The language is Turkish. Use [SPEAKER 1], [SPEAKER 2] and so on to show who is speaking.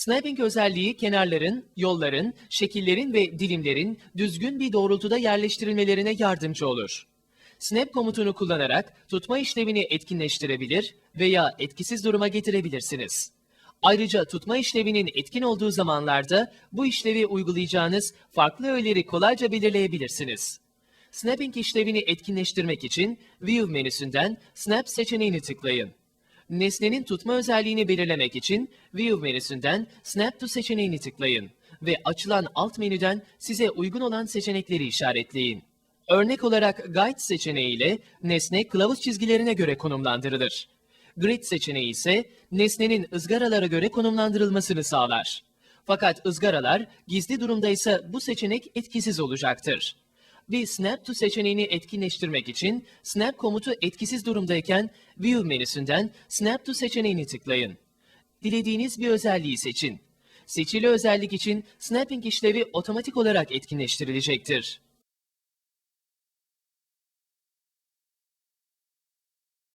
[SPEAKER 1] Snapping özelliği kenarların, yolların, şekillerin ve dilimlerin düzgün bir doğrultuda yerleştirilmelerine yardımcı olur. Snap komutunu kullanarak tutma işlevini etkinleştirebilir veya etkisiz duruma getirebilirsiniz. Ayrıca tutma işlevinin etkin olduğu zamanlarda bu işlevi uygulayacağınız farklı öğeleri kolayca belirleyebilirsiniz. Snapping işlevini etkinleştirmek için View menüsünden Snap seçeneğini tıklayın. Nesnenin tutma özelliğini belirlemek için View menüsünden Snap to seçeneğini tıklayın ve açılan alt menüden size uygun olan seçenekleri işaretleyin. Örnek olarak Guide seçeneği ile nesne kılavuz çizgilerine göre konumlandırılır. Grid seçeneği ise nesnenin ızgaralara göre konumlandırılmasını sağlar. Fakat ızgaralar gizli durumdaysa bu seçenek etkisiz olacaktır. Bir Snap to seçeneğini etkinleştirmek için Snap komutu etkisiz durumdayken View menüsünden Snap to seçeneğini tıklayın. Dilediğiniz bir özelliği seçin. Seçili özellik için Snapping işlevi otomatik olarak etkinleştirilecektir.